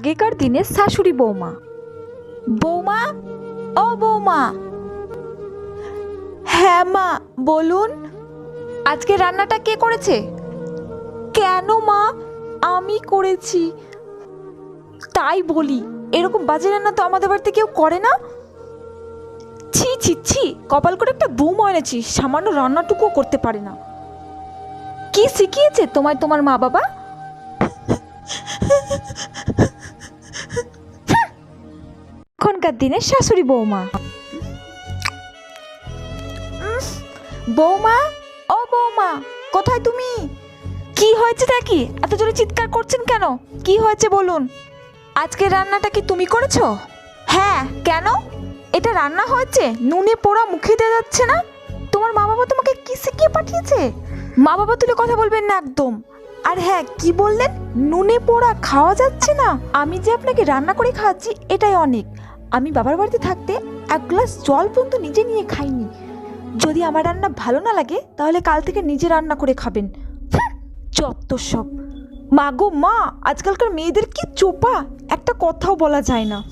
আগেকার দিনের শাশুড়ি বৌমা। বৌমা? ও বৌমা। হ্যাঁ মা, বলুন। আজকে রান্নাটা কে করেছে? কেন মা? আমি করেছি। তাই বলি, এরকম বাজে রান্না তো আমাদের বাড়িতে কেউ করে না? ছি ছি ছি, কপাল করে একটা বৌমা এনেছি, সামান্য রান্নাটুকুও করতে পারে না। কি শিখিয়েছে তোমায় তোমার মা বাবা? এখনকার দিনের শাশুড়ি বৌমা। বৌমা? ও বৌমা, কোথায় তুমি? কি হয়েছে নাকি এত জোরে চিৎকার করছেন কেন? কি হয়েছে বলুন। আজকে রান্নাটা কি তুমি করেছ? হ্যাঁ কেন? এটা রান্না হয়েছে, নুনে পোড়া মুখে দেওয়া যাচ্ছে না। তোমার মা বাবা তোমাকে কি শিখিয়ে পাঠিয়েছে? মা বাবা তুলে কথা বলবেন না একদম। আর হ্যাঁ কি বললেন? নুনে পোড়া খাওয়া যাচ্ছে না? আমি যে আপনাকে রান্না করে খাওয়াচ্ছি, এটাই অনেক। আমি বাবার বাড়িতে থাকতে এক গ্লাস জল পর্যন্ত নিজে নিয়ে খাইনি। যদি আমার রান্না ভালো না লাগে, তাহলে কাল থেকে নিজে রান্না করে খাবেন। যত সব। মা গো মা, আজকালকার মেয়েদের কি চোপা? একটা কথাও বলা যায় না।